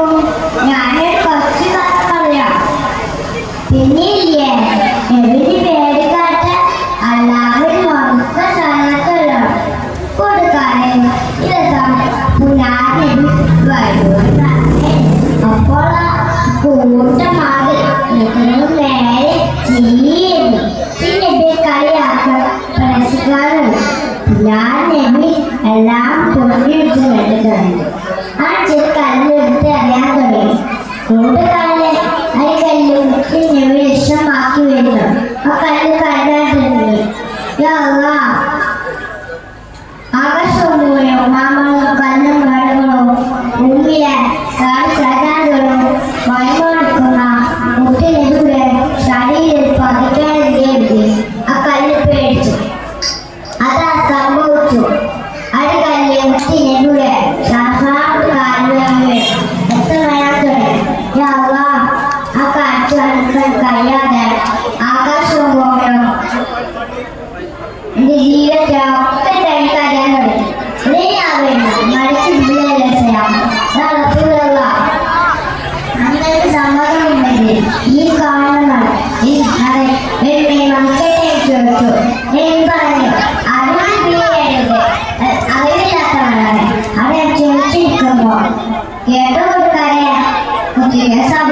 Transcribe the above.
കേൾക്കും ഞാനൊരു കുറച്ച് പറയാം. പിന്നെയില്ലേ എവിടെ പേടിക്കാത്ത എല്ലാവരും മൊത്ത സ്ഥലത്തല്ലോ കൊടുക്കാനേ ഇതെല്ലാം പുനാരി അപ്പോൾ കൂട്ടമാകെ നേരെ ചെയ്യുന്നു പിന്നെ കളിയാക്കാൻ പ്രശ്നക്കാരുണ്ട് കൂട്ടുകാരൻ ആ കല്ല് മുക്കി നബി ഇഷ്ടമാക്കി വരുന്നു. ആ കല്ല് കണ്ടാൽ യാ എന്റെ ഒക്കെ കഴിക്കാൻ തുടങ്ങി ഇതേയാവേണ്ട ചെയ്യാം അങ്ങനെ സമ്മതമുണ്ടെങ്കിൽ ഈ കാണുന്നത് ഈ അതെ എന്നെ മക്കട്ടെ ചോദിച്ചു ഞാൻ പറഞ്ഞു അറിയാൻ വീഴരുത് അറിവില്ലാത്തവരാണ്. അവരെ ചോദിച്ചിരിക്കുമ്പോ കേട്ടു കൊടുക്കാരെ നല്ല സ്വഭാവം